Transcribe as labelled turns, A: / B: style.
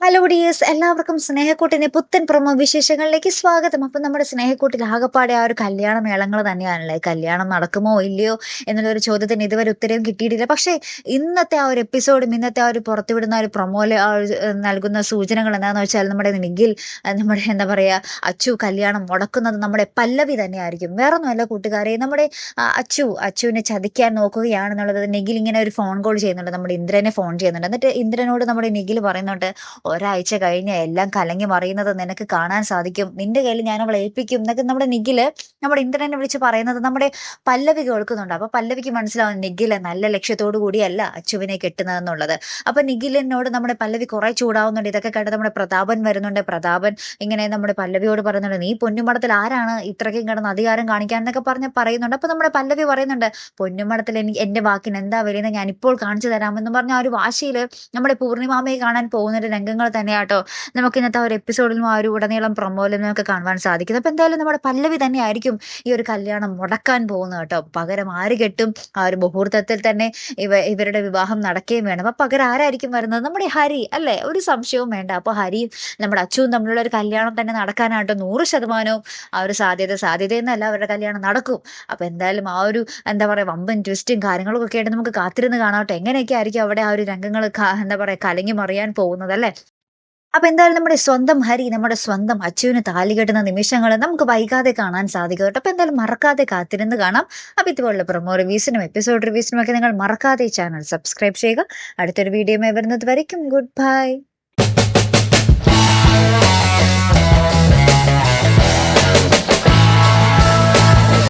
A: Hello dears എല്ലാവർക്കും സ്നേഹക്കൂട്ടിന്റെ പുത്തൻ promo വിശേഷങ്ങളിലേക്ക് സ്വാഗതം. അപ്പം നമ്മുടെ സ്നേഹക്കൂട്ടിൽ ആകപ്പാടെ ആ ഒരു കല്യാണ മേളങ്ങൾ തന്നെയാണല്ലേ? കല്യാണം നടക്കുമോ ഇല്ലയോ എന്നുള്ള ഒരു ചോദ്യത്തിന് ഇതുവരെ ഉത്തരവും കിട്ടിയിട്ടില്ല. പക്ഷേ ഇന്നത്തെ ആ ഒരു എപ്പിസോഡും ഇന്നത്തെ ആ ഒരു പുറത്തുവിടുന്ന ഒരു പ്രൊമോയിൽ നൽകുന്ന സൂചനകൾ എന്താണെന്ന് വെച്ചാൽ നമ്മുടെ നിഖിൽ നമ്മുടെ എന്താ പറയുക അച്ചു കല്യാണം മുടക്കുന്നത് നമ്മുടെ പല്ലവി തന്നെയായിരിക്കും. വേറൊന്നുമല്ല കൂട്ടുകാരെ നമ്മുടെ അച്ചു അച്ചുവിനെ ചതിക്കാൻ നോക്കുകയാണെന്നുള്ളത് നിഖിൽ ഇങ്ങനെ ഒരു ഫോൺ കോൾ ചെയ്യുന്നുണ്ട്. നമ്മുടെ ഇന്ദ്രനെ ഫോൺ ചെയ്യുന്നുണ്ട്. എന്നിട്ട് ഇന്ദ്രനോട് നമ്മുടെ നിഖിൽ പറയുന്നുണ്ട് ഒരാഴ്ച കഴിഞ്ഞ എല്ലാം കലങ്ങി മറിയുന്നത് നിനക്ക് കാണാൻ സാധിക്കും. നിന്റെ കയ്യിൽ ഞാൻ അവളെ ഏൽപ്പിക്കും. എന്നൊക്കെ നമ്മുടെ നിഖിൽ നമ്മുടെ ഇന്ദ്രനെ വിളിച്ച് പറയുന്നത് നമ്മുടെ പല്ലവി കേൾക്കുന്നുണ്ട്. അപ്പൊ പല്ലവിക്ക് മനസ്സിലാവും നിഖിൽ നല്ല ലക്ഷ്യത്തോടു കൂടിയല്ല അച്ചുവിനെ കെട്ടുന്നതെന്നുള്ളത് അപ്പൊ നിഖിലിനോട് നമ്മുടെ പല്ലവി കുറെ ചൂടാവുന്നുണ്ട്. ഇതൊക്കെ കണ്ട് നമ്മുടെ പ്രതാപൻ വരുന്നുണ്ട്. പ്രതാപൻ ഇങ്ങനെ നമ്മുടെ പല്ലവിയോട് പറയുന്നുണ്ട് നീ പൊന്നുമടത്തിൽ ആരാണ് ഇത്രയ്ക്കും കിടന്ന് അധികാരം കാണിക്കാൻ? എന്നൊക്കെ പറഞ്ഞ് പറയുന്നുണ്ട്. അപ്പൊ നമ്മുടെ പല്ലവി പറയുന്നുണ്ട് പൊന്നുമടത്തിൽ എനിക്ക് എന്റെ വാക്കിന് എന്താ വിലയെന്ന് ഞാൻ ഇപ്പോൾ കാണിച്ചു തരാമെന്ന് പറഞ്ഞ ആ ഒരു വാശിയിൽ നമ്മുടെ പൂർണിമാമയെ കാണാൻ പോകുന്ന ഒരു രംഗങ്ങൾ തന്നെയാട്ടോ. നമുക്ക് ഇന്നത്തെ ഒരു എപ്പിസോഡിലും ആ ഒരു ഉടനീളം പ്രൊമോയിലും നമുക്ക് കാണുവാൻ സാധിക്കുന്നത് അപ്പോൾ എന്തായാലും നമ്മുടെ പല്ലവി തന്നെയായിരിക്കും ഈ ഒരു കല്യാണം മുടക്കാൻ പോകുന്നത് കേട്ടോ. പകരം ആര് കെട്ടും? ആ ഒരു മുഹൂർത്തത്തിൽ തന്നെ ഇവ ഇവരുടെ വിവാഹം നടക്കുകയും വേണം. അപ്പൊ പകരം ആരായിരിക്കും വരുന്നത്? നമ്മുടെ ഹരി അല്ലേ? ഒരു സംശയവും വേണ്ട. അപ്പോൾ ഹരിയും നമ്മുടെ അച്ചുവും തമ്മിലുള്ള ഒരു കല്യാണം തന്നെ നടക്കാനാട്ടോ നൂറ് ശതമാനവും ആ ഒരു സാധ്യത സാധ്യതയെന്നല്ല അവരുടെ കല്യാണം നടക്കും. അപ്പൊ എന്തായാലും ആ ഒരു എന്താ പറയാ വമ്പൻ ട്വിസ്റ്റും കാര്യങ്ങളൊക്കെ ആയിട്ട് നമുക്ക് കാത്തിരുന്ന് കാണാട്ടോ എങ്ങനെയൊക്കെ ആയിരിക്കും അവിടെ ആ ഒരു രംഗങ്ങൾ എന്താ പറയാ കലങ്ങി മറിയാൻ പോകുന്നത് അല്ലേ? അപ്പൊ എന്തായാലും നമ്മുടെ സ്വന്തം ഹരി നമ്മുടെ സ്വന്തം അച്ചുവിന് താലി കെട്ടുന്ന നിമിഷങ്ങൾ നമുക്ക് വൈകാതെ കാണാൻ സാധിക്കും കേട്ടോ. അപ്പൊ എന്തായാലും മറക്കാതെ കാത്തിരുന്ന് കാണാം. അപ്പൊ ഇതുപോലുള്ള പ്രൊമോ റിവ്യൂസിനും എപ്പിസോഡ് റിവ്യൂസിനും ഒക്കെ നിങ്ങൾ മറക്കാതെ ചാനൽ സബ്സ്ക്രൈബ് ചെയ്യുക. അടുത്തൊരു വീഡിയോ വരുന്നത് വരയ്ക്കും. Good bye